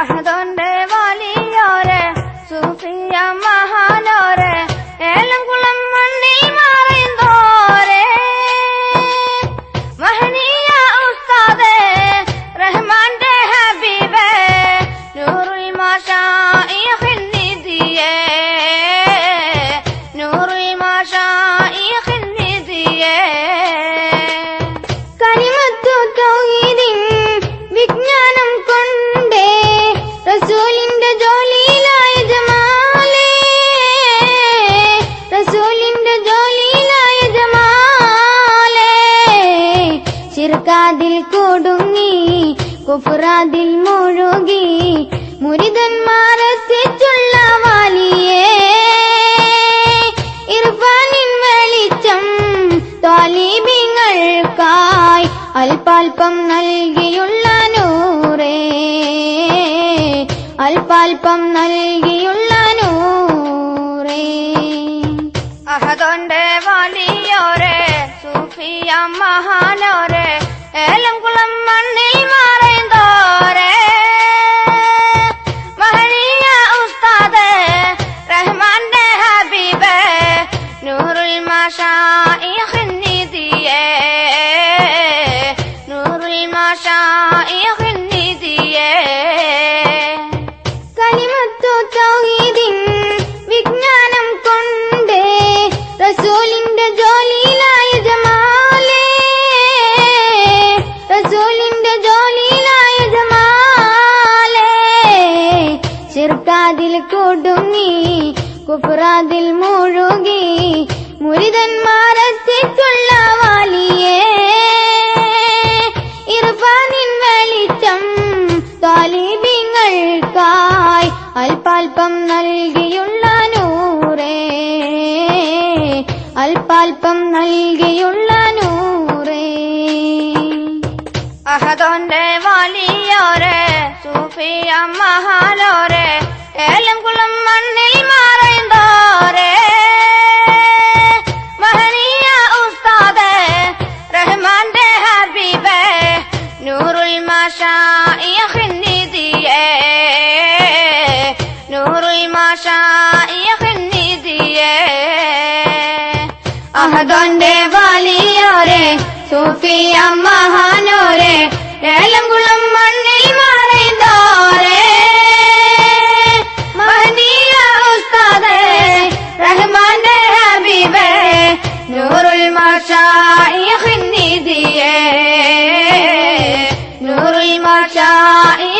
أحد ചിർക്കാതിൽ കൊടുങ്ങി കുഫുറാതിൽ മുഴുകി മുരിതന്മാരെത്തിച്ചുള്ള വാലിയേ. ഇർഫാനിൻ വെളിച്ചം ത്വാലിബിങ്ങൾക്കായി അൽപാൽപം നൽകിയുള്ള നൂറേ. അൽപാൽപം നൽകിയുള്ള നൂറേ. അഹദോന്റെ വാലിയോരേ സൂഫിയ മഹാനോരെ ¡Helam, colam! ചിർക്കാതിൽ കൊടുങ്ങി കുഫറാതിൽ മുഴുകി മുരിതന്മാരെത്തിച്ചുള്ള വാലിയേ. ഇർഫാനിൻ വെളിച്ചം താലിബിങ്ങൾക്കായി അൽപാൽപം നൽകിയുള്ള നൂറേ. അൽപാൽപം നൽകിയുള്ള നൂറേ. അഹദോന്റെ വാലിയോരെ സൂഫിയ മഹാലോരെ പടോന്റെ വലിയോരെ സൂഫിയം മഹാനോരെ ഏലംകുളം മണ്ണിൽ മറൈതോരെ മദീന ഉസ്താദേ റഹ്മാന്റെ ഹബീബേ നൂറുൽ മഷായിഖിൻ നിധിയേ. നൂറുൽ മഷായിഖ്